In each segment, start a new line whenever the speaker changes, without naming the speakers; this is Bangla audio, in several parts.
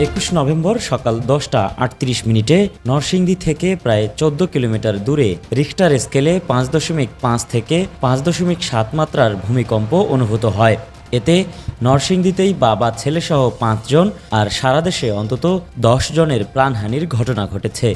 একুশ নভেম্বর সকাল দশটা আটত্রিশ মিনিটে নরসিংদী থেকে প্রায় চোদ্দ কিলোমিটার দূরে রিক্টার স্কেলে পাঁচ দশমিক পাঁচ থেকে পাঁচ দশমিক সাত মাত্রার ভূমিকম্প অনুভূত হয়। এতে নরসিংদীতেই বাবা, ছেলেসহ পাঁচজন আর সারা দেশে অন্তত দশ জনের প্রাণহানির ঘটনা ঘটেছে।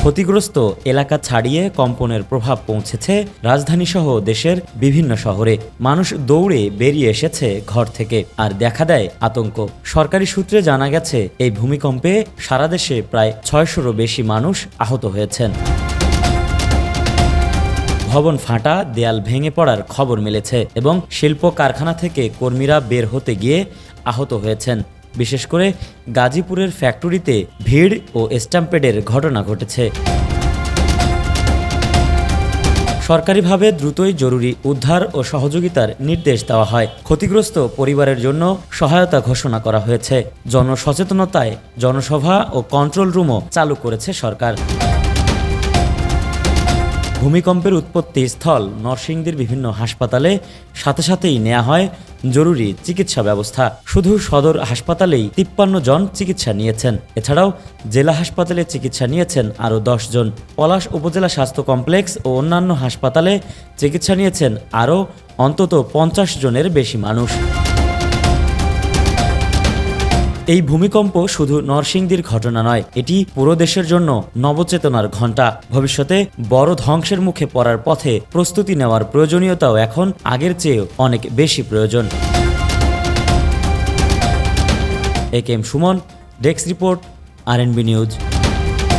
ক্ষতিগ্রস্ত এলাকা ছাড়িয়ে কম্পনের প্রভাব পৌঁছেছে রাজধানীসহ দেশের বিভিন্ন শহরে। মানুষ দৌড়ে বেরিয়ে এসেছে ঘর থেকে। আর দেখা দেয় আতঙ্ক। সরকারি সূত্রে জানা গেছে, এই ভূমিকম্পে সারা দেশে প্রায় ছয়শোরও বেশি মানুষ আহত হয়েছেন। ভবন ফাটা, দেয়াল ভেঙে পড়ার খবর মিলেছে এবং শিল্প কারখানা থেকে কর্মীরা বের হতে গিয়ে আহত হয়েছেন। বিশেষ করে গাজীপুরের ফ্যাক্টরিতে ভিড় ও স্ট্যাম্পেডের ঘটনা ঘটেছে। সরকারিভাবে দ্রুতই জরুরি উদ্ধার ও সহযোগিতার নির্দেশ দেওয়া হয়। ক্ষতিগ্রস্ত পরিবারের জন্য সহায়তা ঘোষণা করা হয়েছে। জনসচেতনতায় জনসভা ও কন্ট্রোল রুমও চালু করেছে সরকার। ভূমিকম্পের উৎপত্তি স্থল নরসিংদীর বিভিন্ন হাসপাতালে সাথে সাথেই নেওয়া হয় জরুরি চিকিৎসা ব্যবস্থা। শুধু সদর হাসপাতালেই তিপ্পান্ন জন চিকিৎসা নিয়েছেন। এছাড়াও জেলা হাসপাতালে চিকিৎসা নিয়েছেন আরও দশ জন। পলাশ উপজেলা স্বাস্থ্য কমপ্লেক্স ও অন্যান্য হাসপাতালে চিকিৎসা নিয়েছেন আরও অন্তত পঞ্চাশ জনের বেশি মানুষ। এই ভূমিকম্প শুধু নরসিংদীর ঘটনা নয়, এটি পুরো দেশের জন্য নবচেতনার ঘণ্টা। ভবিষ্যতে বড় ধ্বংসের মুখে পড়ার পথে প্রস্তুতি নেওয়ার প্রয়োজনীয়তাও এখন আগের চেয়ে অনেক বেশি প্রয়োজন। A K M Suman, desk report, R N B news.